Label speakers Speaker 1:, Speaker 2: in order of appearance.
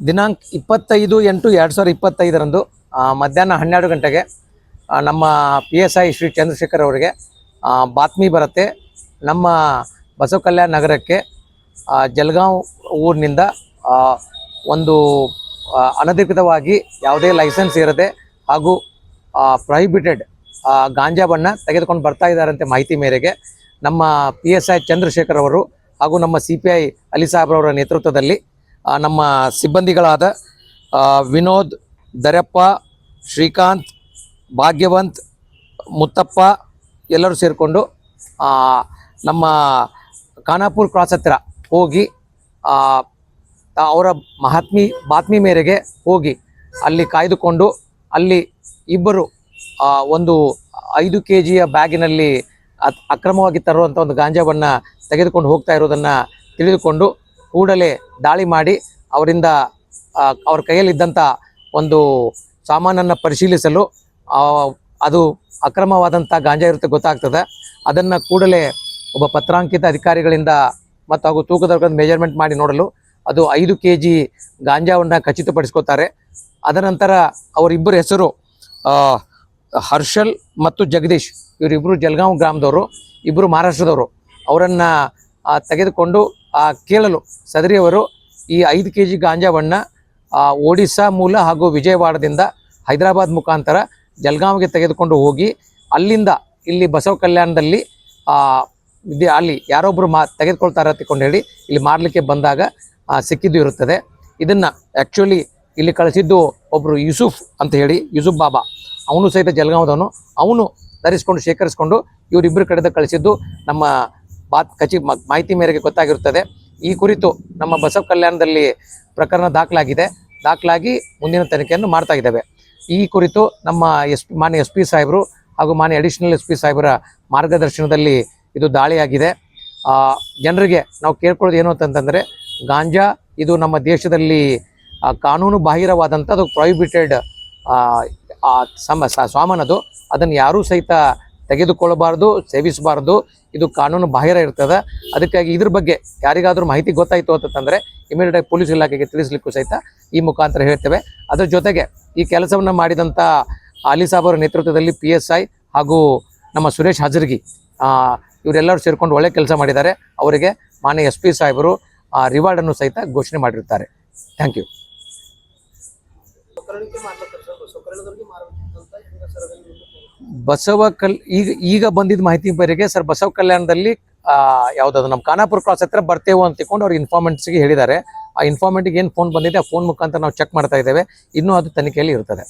Speaker 1: ದಿನಾಂಕ ಇಪ್ಪತ್ತೈದು ಎಂಟು ಎರಡು ಸಾವಿರದ ಇಪ್ಪತ್ತೈದರಂದು ಮಧ್ಯಾಹ್ನ ಹನ್ನೆರಡು ಗಂಟೆಗೆ ನಮ್ಮ P S I Shri Chandrashekar ಅವರಿಗೆ ಬಾತ್ಮಿ ಬರುತ್ತೆ. ನಮ್ಮ ಬಸವ ಕಲ್ಯಾಣ ನಗರಕ್ಕೆ ಜಲ್ಗಾಂವ್ ಊರಿನಿಂದ ಒಂದು ಅನಧಿಕೃತವಾಗಿ ಯಾವುದೇ ಲೈಸೆನ್ಸ್ ಇರದೆ ಹಾಗೂ ಪ್ರೊಹಿಬಿಟೆಡ್ ಗಾಂಜಾವನ್ನು ತೆಗೆದುಕೊಂಡು ಬರ್ತಾ ಇದ್ದಾರಂತೆ ಮಾಹಿತಿ ಮೇರೆಗೆ. ನಮ್ಮ ಪಿ ಎಸ್ ಐ ಚಂದ್ರಶೇಖರ್ ಅವರು ಹಾಗೂ ನಮ್ಮ ಸಿ ಪಿ ಐ ಅಲಿ ಸಾಹೇಬ್ರವರ ನೇತೃತ್ವದಲ್ಲಿ ನಮ್ಮ ಸಿಬ್ಬಂದಿಗಳಾದ ವಿನೋದ್ ದರಪ್ಪ ಶ್ರೀಕಾಂತ್, ಭಾಗ್ಯವಂತ್, ಮುತ್ತಪ್ಪ ಎಲ್ಲರೂ ಸೇರಿಕೊಂಡು ನಮ್ಮ ಖಾನಾಪುರ್ ಕ್ರಾಸ್ ಹತ್ತಿರ ಹೋಗಿ ಅವರ ಮಹಾತ್ಮಿ, ಬಾತ್ಮಿ ಮೇರೆಗೆ ಹೋಗಿ ಅಲ್ಲಿ ಕಾಯ್ದುಕೊಂಡು, ಅಲ್ಲಿ ಇಬ್ಬರು ಒಂದು ಐದು ಕೆ ಜಿಯ ಬ್ಯಾಗಿನಲ್ಲಿ ಅಕ್ರಮವಾಗಿ ತರುವಂಥ ಒಂದು ಗಾಂಜಾವನ್ನು ತೆಗೆದುಕೊಂಡು ಹೋಗ್ತಾ ಇರೋದನ್ನು ತಿಳಿದುಕೊಂಡು ಕೂಡಲೇ ದಾಳಿ ಮಾಡಿ ಅವರಿಂದ ಅವ್ರ ಕೈಯಲ್ಲಿದ್ದಂಥ ಒಂದು ಸಾಮಾನನ್ನು ಪರಿಶೀಲಿಸಲು ಅದು ಅಕ್ರಮವಾದಂಥ ಗಾಂಜಾ ಇರುತ್ತೆ ಗೊತ್ತಾಗ್ತದೆ. ಅದನ್ನು ಕೂಡಲೇ ಒಬ್ಬ ಪತ್ರಾಂಕಿತ ಅಧಿಕಾರಿಗಳಿಂದ ಮತ್ತು ಹಾಗೂ ತೂಕದ ಮೆಜರ್ಮೆಂಟ್ ಮಾಡಿ ನೋಡಲು ಅದು ಐದು ಕೆ ಜಿ ಗಾಂಜಾವನ್ನು ಖಚಿತಪಡಿಸ್ಕೋತಾರೆ. ಅದರ ನಂತರ ಅವರಿಬ್ಬರ ಹೆಸರು ಹರ್ಷಲ್ ಮತ್ತು ಜಗದೀಶ್ ಇವರಿಬ್ಬರು ಜಲ್ಗಾಂವ್ ಗ್ರಾಮದವರು ಇಬ್ಬರು ಮಹಾರಾಷ್ಟ್ರದವರು, ಅವರನ್ನು ತೆಗೆದುಕೊಂಡು ಕೇಳಲು ಸದರಿಯವರು ಈ ಐದು ಕೆ ಜಿ ಗಾಂಜಾವನ್ನು ಒಡಿಸ್ಸಾ ಮೂಲ ಹಾಗೂ ವಿಜಯವಾಡದಿಂದ ಹೈದರಾಬಾದ್ ಮುಖಾಂತರ ಜಲ್ಗಾಂವ್ಗೆ ತೆಗೆದುಕೊಂಡು ಹೋಗಿ ಅಲ್ಲಿಂದ ಇಲ್ಲಿ ಬಸವ ಕಲ್ಯಾಣದಲ್ಲಿ ವಿದ್ಯೆ, ಅಲ್ಲಿ ಯಾರೊಬ್ಬರು ಮಾ, ತೆಗೆದುಕೊಳ್ತಾರೆ ಅಂತಕೊಂಡು ಹೇಳಿ ಇಲ್ಲಿ ಮಾರಲಿಕ್ಕೆ ಬಂದಾಗ ಸಿಕ್ಕಿದ್ದು ಇರುತ್ತದೆ. ಇದನ್ನು ಆ್ಯಕ್ಚುಲಿ ಇಲ್ಲಿ ಕಳಿಸಿದ್ದು ಒಬ್ಬರು ಯೂಸುಫ್ ಅಂತ ಹೇಳಿ, ಯೂಸುಫ್ ಬಾಬಾ. ಅವನು ಸಹಿತ ಜಲ್ಗಾಂವದವನು. ಅವನು ಧರಿಸ್ಕೊಂಡು, ಶೇಖರಿಸ್ಕೊಂಡು ಇವರಿಬ್ಬರು ಕಡೆದ ಕಳಿಸಿದ್ದು ನಮ್ಮ ಬಾತ್ ಕಚಿ ಮಾಹಿತಿ ಮೇರೆಗೆ ಗೊತ್ತಾಗಿರುತ್ತದೆ. ಈ ಕುರಿತು ನಮ್ಮ ಬಸವ ಕಲ್ಯಾಣದಲ್ಲಿ ಪ್ರಕರಣ ದಾಖಲಾಗಿದೆ. ದಾಖಲಾಗಿ ಮುಂದಿನ ತನಿಖೆಯನ್ನು ಮಾಡ್ತಾ ಇದ್ದೇವೆ. ಈ ಕುರಿತು ನಮ್ಮ ಎಸ್ ಮಾನ್ಯ ಎಸ್ ಪಿ ಸಾಹೇಬರು ಹಾಗೂ ಮಾನ್ಯ ಅಡಿಷನಲ್ ಎಸ್ ಪಿ ಸಾಹೇಬರ ಮಾರ್ಗದರ್ಶನದಲ್ಲಿ ಇದು ದಾಳಿಯಾಗಿದೆ. ಜನರಿಗೆ ನಾವು ಕೇಳ್ಕೊಳ್ಳೋದು ಏನು ಅಂತಂತಂದರೆ, ಗಾಂಜಾ ಇದು ನಮ್ಮ ದೇಶದಲ್ಲಿ ಕಾನೂನು ಬಾಹಿರವಾದಂಥದ್ದು ಪ್ರೊಹಿಬಿಟೆಡ್ ಸಮ ಸಾಮಾನದು ಅದನ್ನು ಯಾರೂ ಸಹಿತ ತೆಗೆದುಕೊಳ್ಳಬಾರ್ದು, ಸೇವಿಸಬಾರ್ದು. ಇದು ಕಾನೂನು ಬಾಹಿರ ಇರ್ತದೆ. ಅದಕ್ಕಾಗಿ ಇದ್ರ ಬಗ್ಗೆ ಯಾರಿಗಾದ್ರೂ ಮಾಹಿತಿ ಗೊತ್ತಾಯಿತು ಅಂತಂದರೆ ಇಮಿಡಿಯೇಟಾಗಿ ಪೊಲೀಸ್ ಇಲಾಖೆಗೆ ತಿಳಿಸ್ಲಿಕ್ಕೂ ಸಹಿತ ಈ ಮುಖಾಂತರ ಹೇಳ್ತೇವೆ. ಅದರ ಜೊತೆಗೆ ಈ ಕೆಲಸವನ್ನು ಮಾಡಿದಂಥ ಅಲಿ ಸಾಬ್ ನೇತೃತ್ವದಲ್ಲಿ ಪಿ ಎಸ್ ಐ ಹಾಗೂ ನಮ್ಮ ಸುರೇಶ್ ಹಜರ್ಗಿ ಇವರೆಲ್ಲರೂ ಸೇರಿಕೊಂಡು ಒಳ್ಳೆ ಕೆಲಸ ಮಾಡಿದ್ದಾರೆ. ಅವರಿಗೆ ಮಾನ್ಯ ಎಸ್ ಪಿ ಸಾಹೇಬರು ರಿವಾರ್ಡನ್ನು ಸಹಿತ ಘೋಷಣೆ ಮಾಡಿರ್ತಾರೆ ಥ್ಯಾಂಕ್ ಯು ಬಸವ ಕಲ್ ಈಗ ಈಗ ಬಂದಿದ್ದ ಮಾಹಿತಿ ಬರೆಗೆ ಸರ್ ಬಸವ ಕಲ್ಯಾಣದಲ್ಲಿ ಆ, ಯಾವ್ದದು ನಮ್ಮ ಖಾನಾಪುರ ಕ್ರಾಸ್ ಹತ್ರ ಬರ್ತೇವೆ ಅಂತ ತಿಳ್ಕೊಂಡು ಅವ್ರು ಇನ್ಫಾರ್ಮೆಂಟ್ಸ್ಗೆ ಹೇಳಿದ್ದಾರೆ. ಆ ಇನ್ಫಾರ್ಮೆಂಟ್ಗೆ ಏನು ಫೋನ್ ಬಂದಿದೆ ಆ ಫೋನ್ ಮುಖಾಂತರ ನಾವು ಚೆಕ್ ಮಾಡ್ತಾ ಇದ್ದೇವೆ. ಇನ್ನೂ ಅದು ತನಿಖೆಯಲ್ಲಿ ಇರ್ತದೆ.